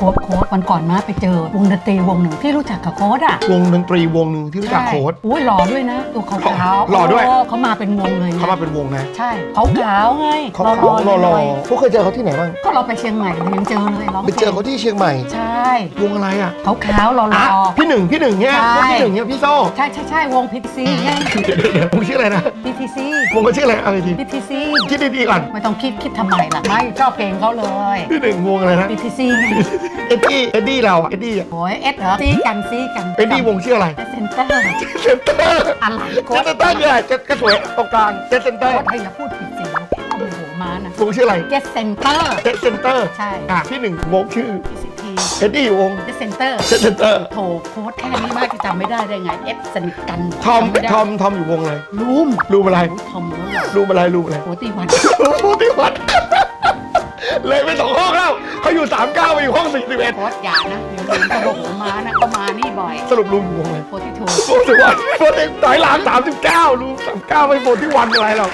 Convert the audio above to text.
โค้ดโค้ดวันก่อนมาไปเจอวงดนตรีวงหนึ่งที่รู้จักกับโค้ดอะวงดนตรีวงหนึ่งที่รู้จักโค้ดใช่อุ้ยหล่อด้วยนะตัวขาวๆหล่อด้วยโเขามาเป็นวงเลยนะเขามาเป็นวงนะใช่เขาขาวไงเขาหล่เขาๆหล่อหน่อยๆพวกเคยเจอเขาที่ไหนบ้างๆก็เราไปเชียงใหม่เรายังเจอเลยร้องไปเจอเขาที่เชียงใหม่ใช่วงอะไรอะเขาขาวๆหล่อะอพี่หนึ่งพี่หนึ่งเนี่ยใช่วงพี่หนึ่งเนี่ยพี่โซ่ๆใช่ใช่ใช่วงพีทีซีไงเดี๋ยวเดี๋ยวเดี๋ยววงชื่ออะไรนะพีทีซีวงเขาชื่ออะไรอะไรทีพีทีซีคิดดีๆก่อนไม่ต้องคิดคิดทำไมล่ะไม่ชอบเพลงเขาเลยพี่หนึ่งวงอะไรนะพีทีซีไงเอ็ดดี้เอ็ดดี้เราอะเอ็ดดี้อะโอ้ยเอสเหรอซีกันซีกันเอ็ดดี้วงชื่ออะไรเซนเตอร์เซนเตอร์อะไรเจสเซนเตอร์คืออะไรเจสกระสวยตรงกลางเจสเซนเตอร์ไอ้อย่าพูดผิดสิเขาเป็นหัวม้านะวงชื่ออะไรเจสเซนเตอร์ เจสเซนเตอร์ใช่ อะพี่หนึ่งวงชื่อพีซีทีเอ็ดดี้วงเจสเซนเตอร์ เจสเซนเตอร์โถโค้ดแค่นี้มากจะจำไม่ได้ได้ไง เอฟสนิทกันทอมจำไม่ได้ทอมทอมอยู่วงอะไรลูมรูมอะไรโอ้ยทอมแล้วเหรอรูมอะไรรูมอะไรโอ้ตีวันโอ้ที่วัด เลยไปสองห้องแล้วเขาอยู่สามเก้าไปอยู่ห้องสี่สิบเอ็ดโค้ดอย่านะเดี๋ยวลืมกระบอกหัวม้านะก็มานี่บ่อยสรุปรูมอยู่วงอะไรโค้ดที่ถูกโอ้สิวันโปรเต็กถอยหลังสามสิบเก้ารูมสามเก้าไม่โปรที่วันอะไรหรอก